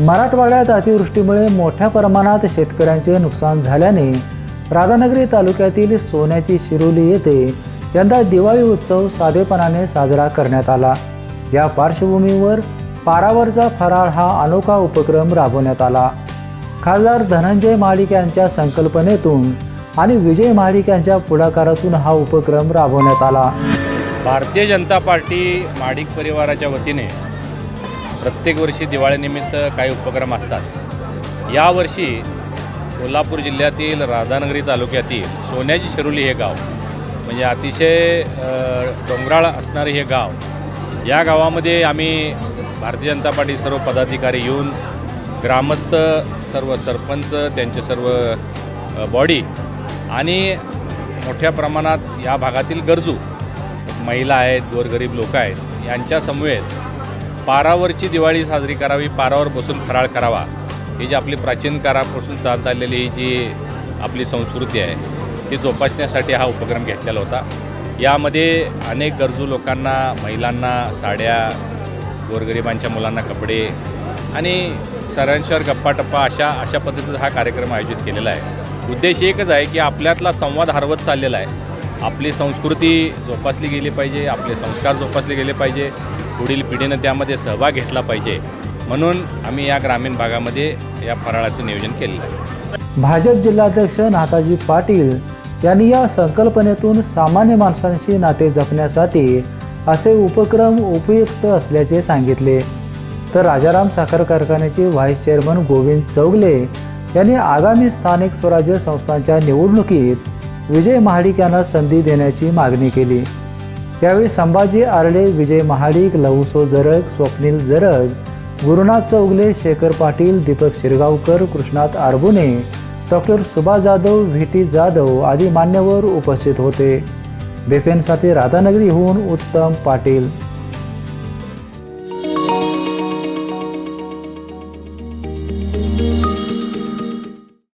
मराठवाड्यात अतिवृष्टीमुळे मोठ्या प्रमाणात शेतकऱ्यांचे नुकसान झाल्याने राधानगरी तालुक्यातील सोन्याची शिरोली येथे यंदा दिवाळी उत्सव साधेपणाने साजरा करण्यात आला. या पार्श्वभूमीवर पारावरचा फराळ हा अनोखा उपक्रम राबवण्यात आला. खासदार धनंजय महाडिक यांच्या संकल्पनेतून आणि विजय महाडिक यांच्या पुढाकारातून हा उपक्रम राबवण्यात आला. भारतीय जनता पार्टी माडिक परिवाराच्या वतीने प्रत्येक वर्षी दिवाळीनिमित्त काही उपक्रम असतात. यावर्षी कोल्हापूर जिल्ह्यातील राधानगरी तालुक्यातील सोन्याची शिरोली हे गाव म्हणजे अतिशय डोंगराळ असणारे हे गाव या गावामध्ये आम्ही भारतीय जनता पार्टी सर्व पदाधिकारी येऊन ग्रामस्थ सर्व सरपंच त्यांचे सर्व बॉडी आणि मोठ्या प्रमाणात या भागातील गरजू महिला आहेत गोरगरीब लोक आहेत यांच्या समवेत पारावरची दिवाळी साजरी करावी पारावर बसून फराळ करावा. ही जी आपली प्राचीन काळापासून चालत आलेली ही जी आपली संस्कृती आहे ती जोपासण्यासाठी हा उपक्रम घेतलेला होता. यामध्ये अनेक गरजू लोकांना महिलांना साड्या गोरगरिबांच्या मुलांना कपडे आणि सरांशवर गप्पाटप्पा अशा अशा पद्धतीचा हा कार्यक्रम आयोजित केलेला आहे. उद्देश एकच आहे की आपल्यातला संवाद हरवत चाललेला आहे. आपली संस्कृती जोपासली गेली पाहिजे आपले संस्कार जोपासले गेले पाहिजे. पुढील पिढीनं त्यामध्ये सहभाग घेतला पाहिजे. म्हणून आम्ही या ग्रामीण भागामध्ये या फराळाचं नियोजन केलेलं आहे. भाजप जिल्हाध्यक्ष नाताजी पाटील यांनी या संकल्पनेतून सामान्य माणसांशी नाते जपण्यासाठी असे उपक्रम उपयुक्त असल्याचे सांगितले. तर राजाराम साखर कारखान्याचे व्हाईस चेअरमन गोविंद चौगले यांनी आगामी स्थानिक स्वराज्य संस्थांच्या निवडणुकीत विजय महाडिक यांना संधी देण्याची मागणी केली. यावेळी Sambhaji Arde Vijay Mahadik Lavso Jarag Swapnil Jarag Gurunath Chougale Shekhar Patil Deepak Shirgaonkar Krishnat Arbune doctor Subhash Jadhav V T Jadhav आदी मान्यवर उपस्थित होते. बेफेनसाठी राधानगरीहून उत्तम पाटील.